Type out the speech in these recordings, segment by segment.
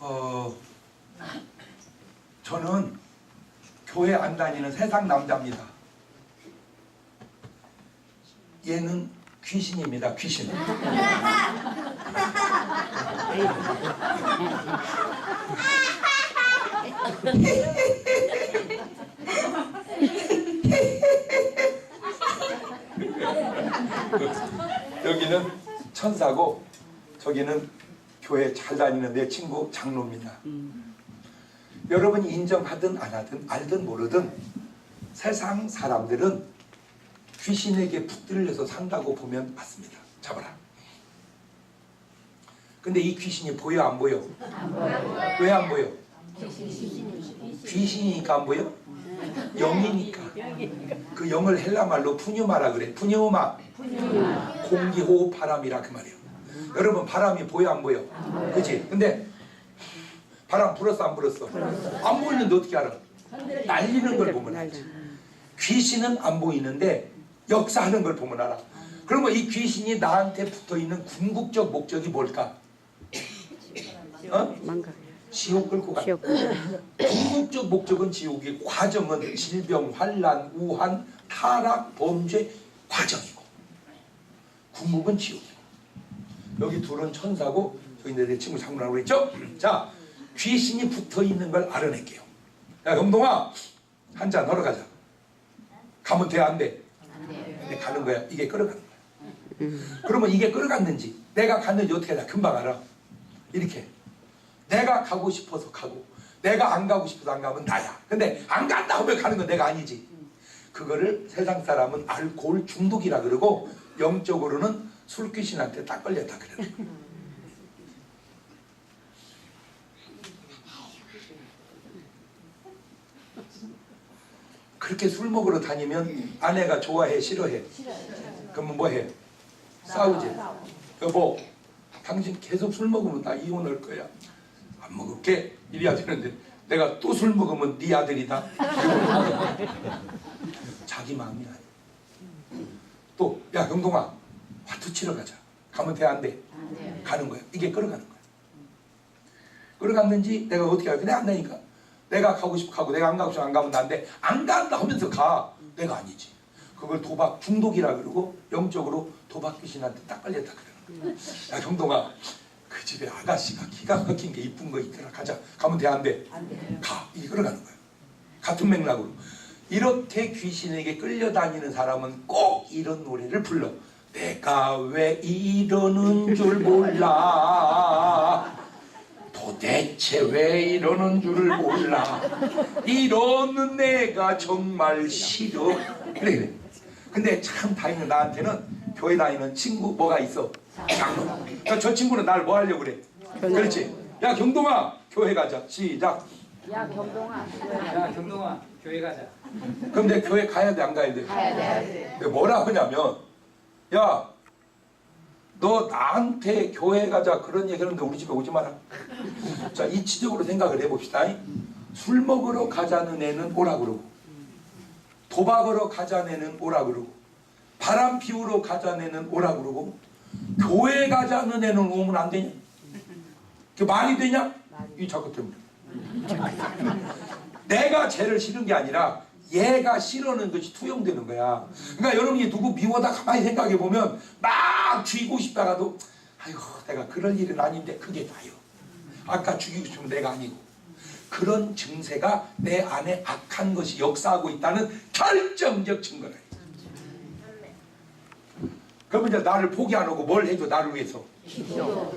어, 저는 교회 안 다니는 세상 남자입니다. 얘는 귀신입니다. 귀신. 여기는 천사고 저기는 교회 잘 다니는 내 친구 장로입니다. 여러분이 인정하든 안 하든 알든 모르든 세상 사람들은 귀신에게 붙들려서 산다고 보면 맞습니다. 잡아라. 근데 이 귀신이 보여 안 보여? 왜 안 보여? 귀신이니까 안 보여? 영이니까. 그 영을 헬라 말로 푸뉴마라 그래. 푸뉴마. 공기, 호흡, 바람이라 그 말이에요. 여러분 바람이 보여 안 보여? 그치? 근데 바람 불었어 안 불었어? 안 보이는데 어떻게 알아? 날리는 걸 보면 알지. 귀신은 안 보이는데 역사하는 걸 보면 알아. 그러면 이 귀신이 나한테 붙어 있는 궁극적 목적이 뭘까? 어? 지옥 끌고 가. 궁극적 목적은 지옥이 과정은 질병, 환란, 우한, 타락, 범죄 과정이고 궁극은 지옥이고 여기 둘은 천사고 저기 내 친구 장군하고 그랬죠? 자 귀신이 붙어 있는 걸 알아낼게요. 야 영동아 한 잔 하러 가자. 가면 돼 안 돼? 근데 가는 거야. 이게 끌어가는 거야. 그러면 이게 끌어갔는지 내가 갔는지 어떻게 알아? 금방 알아. 이렇게 내가 가고 싶어서 가고 내가 안 가고 싶어서 안 가면 나야. 근데 안 간다 하면 가는 건 내가 아니지. 그거를 세상 사람은 알코올 중독이라 그러고 영적으로는 술귀신한테 딱 걸렸다 그래요. 그렇게 술 먹으러 다니면 아내가 좋아해 싫어해? 그러면 뭐 해? 싸우지. 여보, 당신 계속 술 먹으면 나 이혼할 거야. 안 먹을게 이래야 되는데 내가 또 술 먹으면 네 아들이다. 자기 마음이 아니야. 또 야 경동아 화투 치러 가자. 가면 돼 안 돼? 가는 거야. 이게 끌어가는 거야. 끌어갔는지 내가 어떻게 할까? 내가 안 되니까. 내가 가고 싶어 가고 내가 안 가고 싶어 안 가면 난데 안 간다 하면서 가. 내가 아니지. 그걸 도박 중독이라 그러고 영적으로 도박 귀신한테 딱 걸렸다 그러는 거야. 야 경동아 그 집에 아가씨가 기가 막힌 게 이쁜 거 있더라. 가자. 가면 돼 안 돼? 가. 이게 끌어가는 거야. 같은 맥락으로. 이렇게 귀신에게 끌려다니는 사람은 꼭 이런 노래를 불러. 내가 왜 이러는 줄 몰라. 도대체 왜 이러는 줄을 몰라. 이러는 내가 정말 싫어. 그래, 그래. 근데 참 다행히 나한테는 교회 다니는 친구 뭐가 있어? 장로. 그러니까 저 친구는 날 뭐 하려고 그래? 그렇지. 야, 경동아, 교회 가자. 시작. 야 경동아 교회 가자. 그럼 내 교회 가야 돼, 안 가야 돼? 가야 돼. 뭐라 하냐면, 야, 너 나한테 교회 가자 그런 얘기 하는데 우리 집에 오지 마라. 자, 이치적으로 생각을 해봅시다. 술 먹으러 가자는 애는 오라 그러고, 도박으로 가자는 애는 오라 그러고, 바람 피우러 가자는 애는 오라 그러고, 교회 가자는 애는 오면 안 되냐? 그 말이 되냐? 이 자꾸 때문에. 내가 죄를 싫은 게 아니라 얘가 싫어하는 것이 투영되는 거야. 그러니까 여러분이 누구 미워다 가만히 생각해 보면 막 죽이고 싶다가도 아이고 내가 그럴 일은 아닌데 그게 나요. 아까 죽이고 싶으면 내가 아니고 그런 증세가 내 안에 악한 것이 역사하고 있다는 결정적 증거라. 그러면 이제 나를 포기 안 하고 뭘 해줘 나를 위해서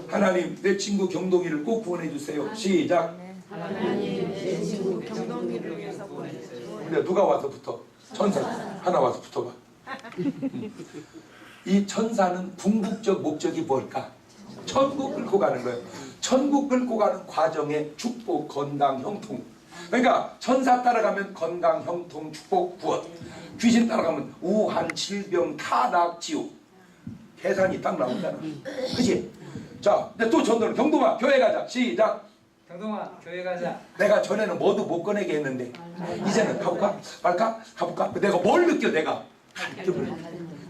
하나님 내 친구 경동이를 꼭 구원해 주세요. 시작. 경동이를 위해서 보내주세요. 근데 누가 와서 붙어? 천사 하나 와서 붙어봐. 이 천사는 궁극적 목적이 뭘까? 천국 끌고 가는 거예요. 천국 끌고 가는 과정에 축복, 건강, 형통. 그러니까 천사 따라가면 건강, 형통, 축복, 구원. 귀신 따라가면 우한, 질병, 타락, 지옥. 계산이 딱 나온다는. 그지? 자, 근데 또 전도는 경동아 교회 가자. 시작. 경동아 교회 가자. 내가 전에는 뭐도 못 꺼내게 했는데 이제는 가볼까? 말까? 가볼까? 내가 뭘 느껴 내가? 갈등을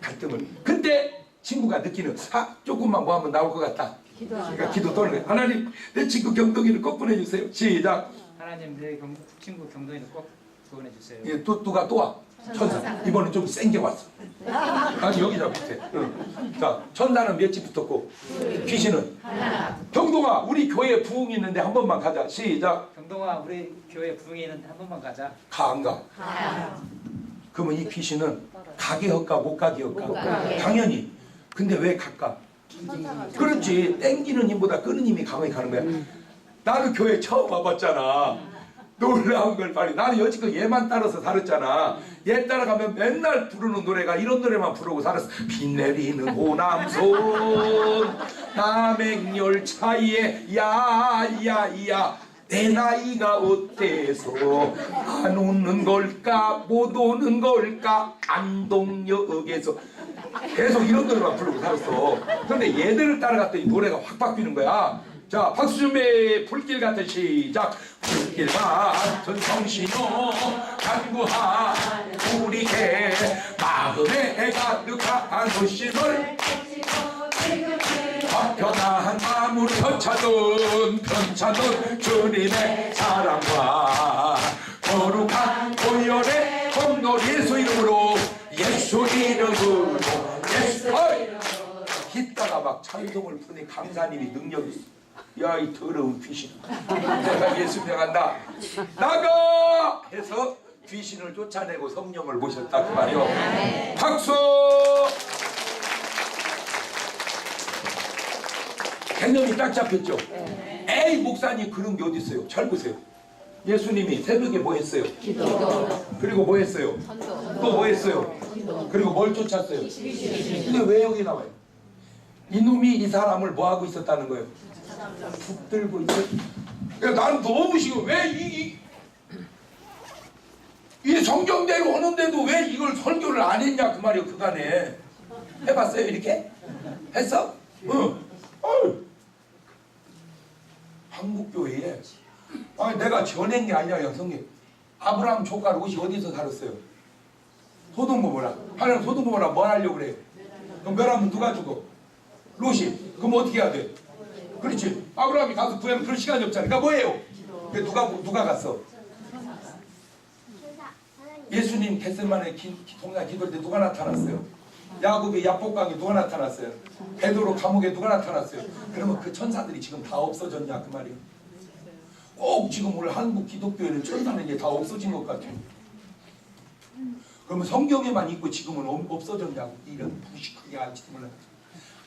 갈등을 근데 친구가 느끼는 아 조금만 뭐 하면 나올 것 같다 그러니까 기도 떠는. 하나님 내 친구 경동이를 꼭 보내주세요. 시작. 하나님 내 경, 친구 경동이를 꼭 구원해 주세요. 예, 또 누가 또 와. 천사. 이번엔 좀 센 게 왔어. 아니 여기 저 밑에. 응. 자 천사는 몇집 붙었고 귀신은 경동아 우리 교회 부흥이 있는데 한 번만 가자. 시작. 경동아 우리 교회 부흥회 있는데 한 번만 가자. 가 안 가? 그러면 이 귀신은 가게 할까 못 가게 할까? 당연히. 근데 왜 갈까? 그렇지. 땡기는 힘보다 끄는 힘이 강하게 가는 거야. 나는 교회 처음 와봤잖아. 놀라운 걸 빨리. 나는 여지껏 얘만 따라서 살았잖아. 얘 따라가면 맨날 부르는 노래가 이런 노래만 부르고 살았어. 비 내리는 호남선 남행열차에 야야야 내 나이가 어때서 안 오는 걸까 못 오는 걸까 안동역에서 계속 이런 노래만 부르고 살았어. 그런데 얘들을 따라갔더니 노래가 확 바뀌는 거야. 자, 박수 준비, 불길 같은 시작. 불길 같은 성신호, 간구한 우리의 마음에 가득한 도심을 편한 마음으로 편찮은 편찮은 주님의 사랑과 거룩한 보혈의 건너 예수 이름으로 예수 이름으로 예수 어이! 히다가 막 찬송을 부르니 강사님이 능력이 있어 야 이 더러운 귀신 내가 예수 명한다 나가 해서 귀신을 쫓아내고 성령을 모셨다 그 말이요 박수 개념이 딱 잡혔죠. 에이 목사님 그런 게 어디 있어요? 잘 보세요. 예수님이 새벽에 뭐 했어요? 그리고 뭐 했어요? 또 뭐 했어요? 그리고 뭘 쫓았어요? 근데 왜 여기 나와요? 이놈이 이 사람을 뭐 하고 있었다는 거예요? 붙들고 있어. 그러니까 나는 너무 싫어. 왜이 이, 이 성경대로 하는데도 왜 이걸 설교를 안 했냐 그 말이에요 그간에 해봤어요 이렇게? 했어? 응. 한국 교회에 아니 내가 전한 게 아니라 성경 아브라함 조카 롯이 어디서 살았어요? 소돔 고모라 하나님 소돔 고모라 뭘 하려고 그래? 그럼 멸하면 누가 죽어? 롯이 그럼 어떻게 해야 돼? 그렇지 아브라함이 가서 구하면 그럴 시간이 없잖아 그러니까 뭐예요? 그 누가 누가 갔어? 예수님 겟셀만에 동산 기도할 때 누가 나타났어요? 야곱의 야복강에 누가 나타났어요? 베드로 감옥에 누가 나타났어요? 그러면 그 천사들이 지금 다 없어졌냐 그 말이에요. 꼭 지금 우리 한국 기독교에는 천사는 이제 다 없어진 것 같아요. 그러면 성경에만 있고 지금은 없- 없어졌냐고 이런 무식하게 알지도 몰라.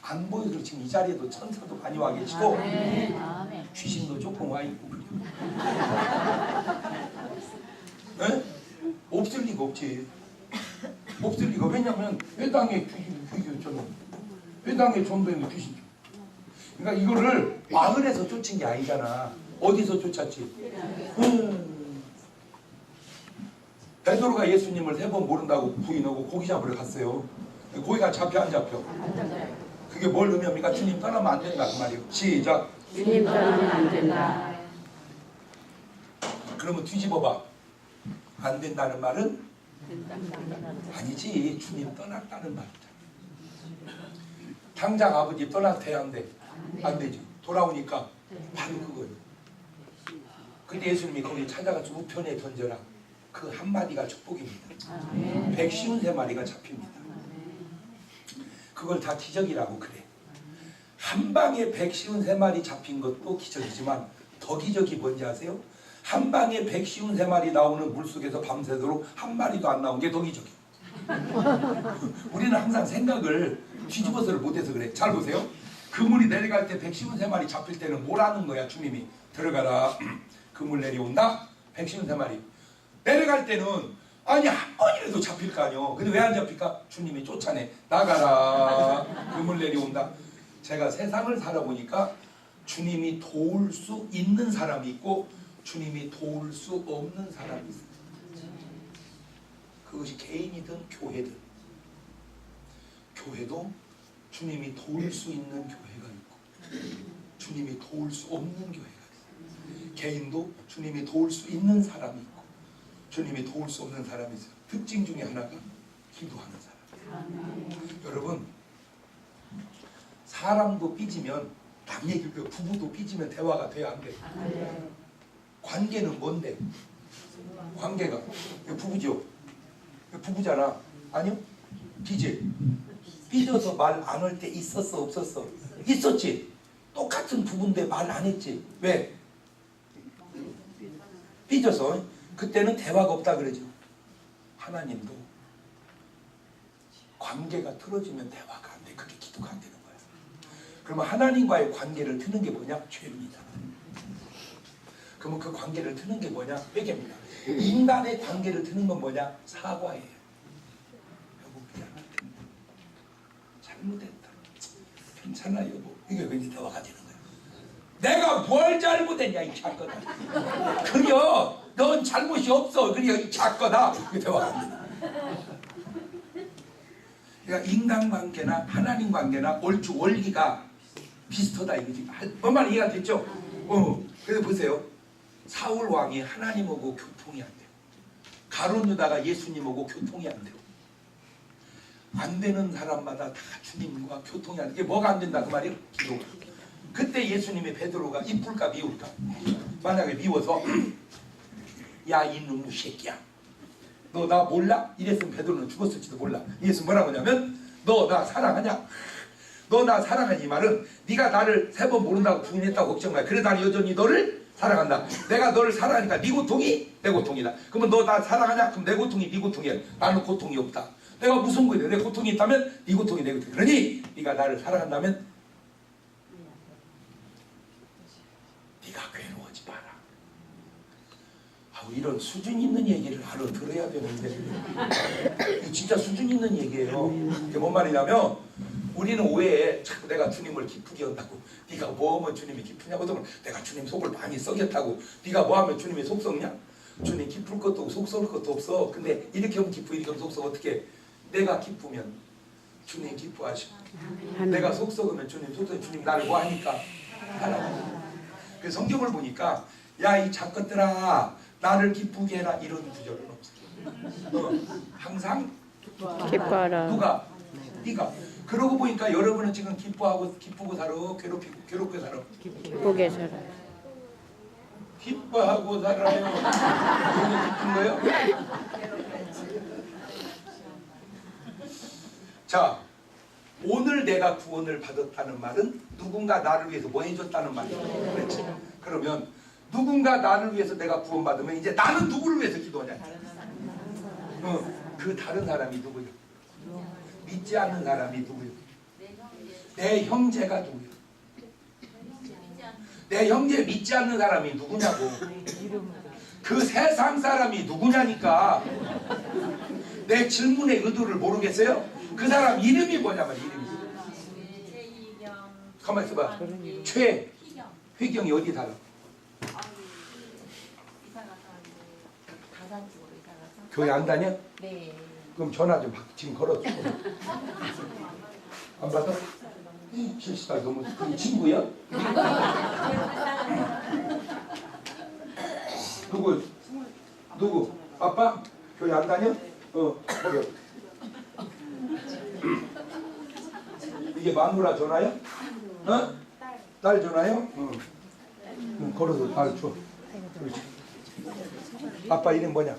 안 보여도 지금 이 자리에도 천사도 많이 와 계시고 귀신도 조금 와 있고. 에? 없을 리가 없지. 없을 리가 왜냐면 회당에 귀신 귀신 있잖아. 회당에 전도에는 귀신. 그러니까 이거를 마을에서 쫓은 게 아니잖아. 어디서 쫓았지? 음. 베드로가 예수님을 세 번 모른다고 부인하고 고기 잡으러 갔어요. 고기가 잡혀 안 잡혀? 그게 뭘 의미합니까? 주님 떠나면 안 된다 그 말이에요. 시작. 주님 떠나면 안 된다. 그러면 뒤집어봐. 안 된다는 말은 아니지. 주님 떠났다는 말이다. 당장 아버지 떠났대야 안 돼. 안 되죠. 돌아오니까 바로 그거예요. 근데 예수님이 거기 찾아가서 우편에 던져라. 그 한마디가 축복입니다. 백쉬운 세 마리가 잡힙니다. 그걸 다 기적이라고 그래. 한 방에 백쉬운 세 마리 잡힌 것도 기적이지만 더 기적이 뭔지 아세요? 한 방에 백쉬운 세 마리 나오는 물속에서 밤새도록 한 마리도 안 나온 게 더 기적이에요. 우리는 항상 생각을 뒤집어서를 못해서 그래. 잘 보세요. 그물이 내려갈 때 백쉬운 세 마리 잡힐 때는 뭐라는 거야 주님이 들어가라. 그물 내려온다. 백쉬운 세 마리. 내려갈 때는 아니 한 번이라도 잡힐 거 아니요. 근데 왜 안 잡힐까? 주님이 쫓아내. 나가라. 그물 내려온다. 제가 세상을 살아보니까 주님이 도울 수 있는 사람이 있고 주님이 도울 수 없는 사람이 있어요. 그것이 개인이든 교회든 교회도 주님이 도울 수 있는 교회가 있고 주님이 도울 수 없는 교회가 있어요. 개인도 주님이 도울 수 있는 사람이 있고 주님이 도울 수 없는 사람이 있어요. 특징 중에 하나가 기도하는 사람. 여러분 사람도 삐지면 남 얘기 그 부부도 삐지면 대화가 돼야 안 돼. 관계는 뭔데? 관계가 부부죠. 부부잖아. 아니요? 삐지. 삐져서 말 안 할 때 있었어 없었어? 있었지. 똑같은 부부인데 말 안 했지. 왜? 삐져서 그때는 대화가 없다 그러죠. 하나님도 관계가 틀어지면 대화가 안 돼. 그게 기도가 안 되는 거야. 그러면 하나님과의 관계를 트는 게 뭐냐? 죄입니다. 그러면 그 관계를 트는 게 뭐냐? 회개입니다. 인간의 관계를 트는 건 뭐냐? 사과예요. 여보 미안하다. 잘못했다. 괜찮아 여보. 이게 왠지 대화가 되는 거야. 내가 뭘 잘못했냐 이 작거다. 그려. 넌 잘못이 없어. 그려 이 작거다. 이게 안 돼. 그러니까 인간관계나 하나님 관계나 얼추 원리가 비슷하다 이거지. 뭔말 이해가 됐죠? 어. 그래서 보세요. 사울 왕이 하나님하고 교통이 안 돼요. 가론 유다가 예수님하고 교통이 안 돼요. 안 되는 사람마다 다 주님과 교통이 안 돼. 이게 뭐가 안 된다 그 말이에요? 기도가. 그때 예수님이 베드로가 이쁠까 미울까? 만약에 미워서 야 이놈의 새끼야. 너 나 몰라? 이랬으면 베드로는 죽었을지도 몰라. 예수 뭐라고 하냐면 너 나 사랑하냐? 너 나 사랑하니 이 말은 네가 나를 세 번 모른다고 부인했다고 걱정 마. 그래 나는 여전히 너를 사랑한다. 내가 너를 사랑하니까 네 고통이 내 고통이다. 그러면 너 나 사랑하냐? 그럼 내 고통이 네 고통이야. 나는 고통이 없다. 내가 무슨 거야? 내 고통이 있다면 네 고통이 내 고통. 그러니 네가 나를 사랑한다면 네가 괴로워하지 마라. 아우 이런 수준 있는 얘기를 하러 들어야 되는데. 진짜 수준 있는 얘기예요. 이게 뭔 말이냐면 우리는 오해에 자꾸 내가 주님을 기쁘게 한다고. 네가 뭐 하면 주님이 기쁘냐고 그러면 내가 주님 속을 많이 썩였다고. 네가 뭐 하면 주님이 속 썩냐? 주님 기쁠 것도 없고 속 썩을 것도 없어. 근데 이렇게 하면 기쁘 이렇게 하면 속 썩어. 어떻게 내가 기쁘면 주님 기뻐하시고 내가 속 썩으면 주님 속 썩으면 주님 나를 뭐 하니까? 하나님 그 성경을 보니까 야 이 작것들아 나를 기쁘게 해라 이런 구절은 없어. 어, 항상 기뻐하라. 누가 네가 그러고 보니까 여러분은 지금 기뻐하고 기쁘고 살아 괴롭히고 괴롭게 살아 기쁘게 살아. 기뻐하고 살아요. 그게 기쁜 거요? 자 오늘 내가 구원을 받았다는 말은 누군가 나를 위해서 뭐 해줬다는 말이에요. 그렇지. 그러면 누군가 나를 위해서 내가 구원받으면 이제 나는 누구를 위해서 기도하냐? 어, 그 다른 사람이 누구요? 믿지 않는 사람이 누구요? 내 형제가 누구요? 내 형제 믿지 않는 사람이 누구냐고. 그 세상 사람이 누구냐니까. 내 질문의 의도를 모르겠어요? 그 사람 이름이 뭐냐면 이름이. 가만 있어봐. 최 희경, 회경이 어디 살아? 이사 가서 이제 가산 쪽으로 이사 가서. 교회 안 다녀? 네. 그럼 전화 좀 받- 지금 걸어줘. 안 받아? 실시간 너무 그 친구야? 누구? 누구? 아빠? 교회 안 다녀? 어, 거기. 이게 마누라 전화야? 어? 딸 전화요? 어. 응, 걸어서 잘 줘. 그렇지. 아빠 이름 뭐냐?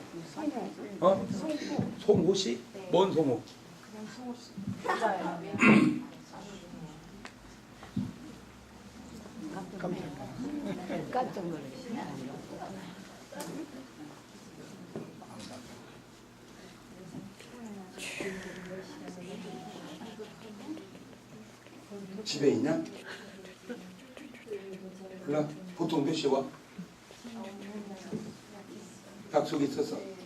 어? 송호 씨? 뭔 송호? 깜짝 놀랐어. 집에 있냐? 그래? 보통 몇 시에 와? 약속 있어서?